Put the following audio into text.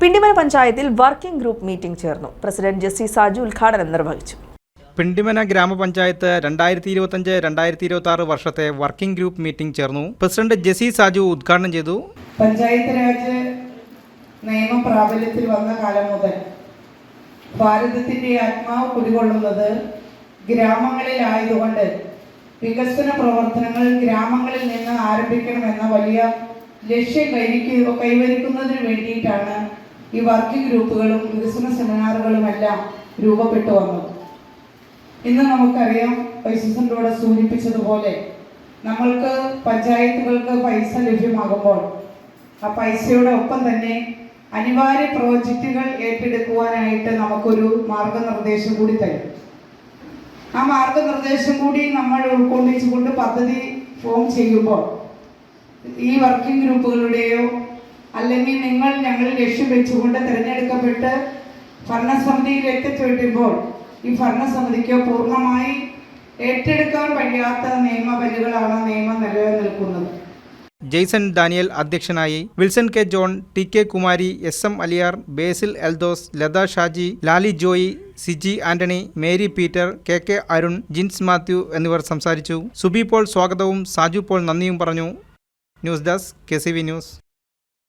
പിണ്ടിമന പഞ്ചായത്തിൽ working group meeting ചേർന്നു. President justice Saju ഉദ്ഘാടനം നിർവഹിച്ചു. പിണ്ടിമന ഗ്രാമപഞ്ചായത്ത് രണ്ടായിരത്തി ഇരുപത്തഞ്ച് രണ്ടായിരത്തി ഇരുപത്തി ആറ് വർഷത്തെ വർക്കിംഗ് ഗ്രൂപ്പ് മീറ്റിംഗ് ചേർന്നു. പ്രസിഡന്റ് ജെസി സാജു ഉദ്ഘാടനം ചെയ്തു. പഞ്ചായത്ത് രാജ് നിയമം പ്രാബല്യത്തിൽ വന്ന കാലം മുതൽ ഭാരതത്തിന്റെ ആത്മാവ് കുടികൊള്ളുന്നത് ഗ്രാമങ്ങളിലായതുകൊണ്ട് വികസന പ്രവർത്തനങ്ങൾ ഗ്രാമങ്ങളിൽ നിന്ന് ആരംഭിക്കണമെന്ന വലിയ ലക്ഷ്യം കൈവരിക്കുക കൈവരിക്കുന്നതിന് വേണ്ടിയിട്ടാണ് ഈ വർക്കിംഗ് ഗ്രൂപ്പുകളും വികസന സെമിനാറുകളും എല്ലാം രൂപപ്പെട്ടു വന്നത് ഇന്ന് നമുക്കറിയാം വൈശ്വസന്റെ സൂചിപ്പിച്ചതുപോലെ നമ്മൾക്ക് പഞ്ചായത്തുകൾക്ക് പൈസ ലഭ്യമാകുമ്പോൾ ആ പൈസയുടെ ഒപ്പം തന്നെ അനിവാര്യ പ്രോജക്റ്റുകൾ ഏറ്റെടുക്കുവാനായിട്ട് നമുക്കൊരു മാർഗനിർദ്ദേശം കൂടി തരും. ആ മാർഗനിർദ്ദേശം കൂടി നമ്മൾ ഉൾക്കൊള്ളിച്ചുകൊണ്ട് പദ്ധതി ഫോം ചെയ്യുമ്പോൾ ഈ വർക്കിംഗ് ഗ്രൂപ്പുകളുടെയോ അല്ലെങ്കിൽ നിങ്ങൾ ഞങ്ങൾ ലക്ഷ്യം വെച്ചുകൊണ്ട് തിരഞ്ഞെടുക്കപ്പെട്ട് ഭരണസമിതിയിൽ എത്തിച്ചേട്ടുമ്പോൾ ഈ ഭരണസമിതിക്ക് പൂർണമായി ഏറ്റെടുക്കാൻ കഴിയാത്ത നിയമബലികളാണ് നിയമം നിലനിൽക്കുന്നത്. ജെയ്സൺ ഡാനിയൽ അധ്യക്ഷനായി Wilson K John T K Kumari S M Aliyar Basil Eldhose Latha Shaji Lali Joy Siji Antony Mary Peter K K Arun Jins Mathew എന്നിവർ സംസാരിച്ചു. സുബി പോൾ സ്വാഗതവും സാജു പോൾ നന്ദിയും പറഞ്ഞു. News desk K news.